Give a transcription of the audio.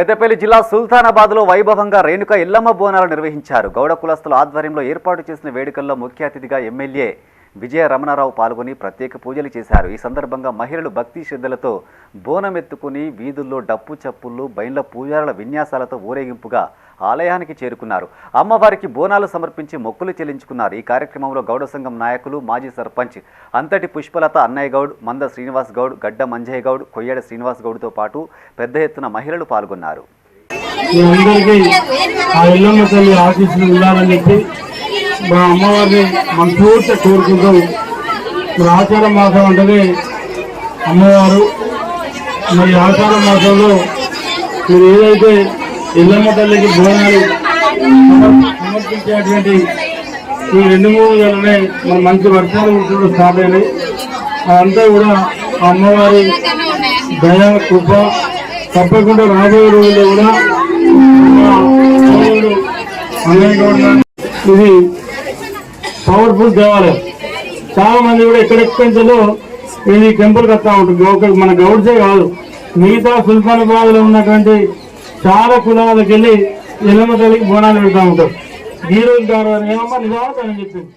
పెద్దపల్లి జిల్లా సుల్తానాబాద్లో వైభవంగా రేణుక ఎల్లమ్మ బోనాలు నిర్వహించారు. గౌడ కులస్తుల ఆధ్వర్యంలో ఏర్పాటు చేసిన వేడుకల్లో ముఖ్య అతిథిగా ఎమ్మెల్యే విజయ రమణారావు పాల్గొని ప్రత్యేక పూజలు చేశారు. ఈ సందర్భంగా మహిళలు భక్తి శ్రద్ధలతో బోనం ఎత్తుకుని వీధుల్లో డప్పు చప్పుళ్ళు బైండ్ల పూజారుల విన్యాసాలతో ఊరేగింపుగా ఆలయానికి చేరుకున్నారు. అమ్మవారికి బోనాలు సమర్పించి మొక్కులు చెల్లించుకున్నారు. ఈ కార్యక్రమంలో గౌడ సంఘం నాయకులు మాజీ సర్పంచ్ అంతటి పుష్పలత అన్నయ్య గౌడ్ మంద శ్రీనివాస్ గౌడ్ గడ్డ మంజయ్య గౌడ్ కొయ్యడ శ్రీనివాస్ గౌడ్తో పాటు పెద్ద ఎత్తున మహిళలు పాల్గొన్నారు. మా అమ్మవారిని మనస్ఫూర్తి కోరుకుంటూ మరి ఆచార మాసం అంటేనే అమ్మవారు. మరి ఆచార మాసంలో మీరు ఏదైతే ఇళ్ళమ్మ తల్లికి బోనాలు సమర్పించేటువంటి ఈ రెండు మూడు నెలలనే మన మంచి వర్షాలు కూడా స్టార్ట్ అయినాయి. అదంతా కూడా అమ్మవారి దయ కృప తప్పకుండా రాబోయే రోజుల్లో కూడా ఇది పవర్ఫుల్ దేవాలయం. చాలా మంది కూడా ఎక్కడెక్కడి ఇది టెంపుల్ కట్టా ఉంటుంది. ఒక మన గౌడ్సే కాదు. మిగతా సుల్తాన్లో ఉన్నటువంటి చాలా కులాలకు వెళ్ళి ఎల్లమ్మ తల్లికి బోనాలు పెడతా ఉంటారు. ఈ రోజు గారు ఏమమ్మా నిజామని చెప్పింది.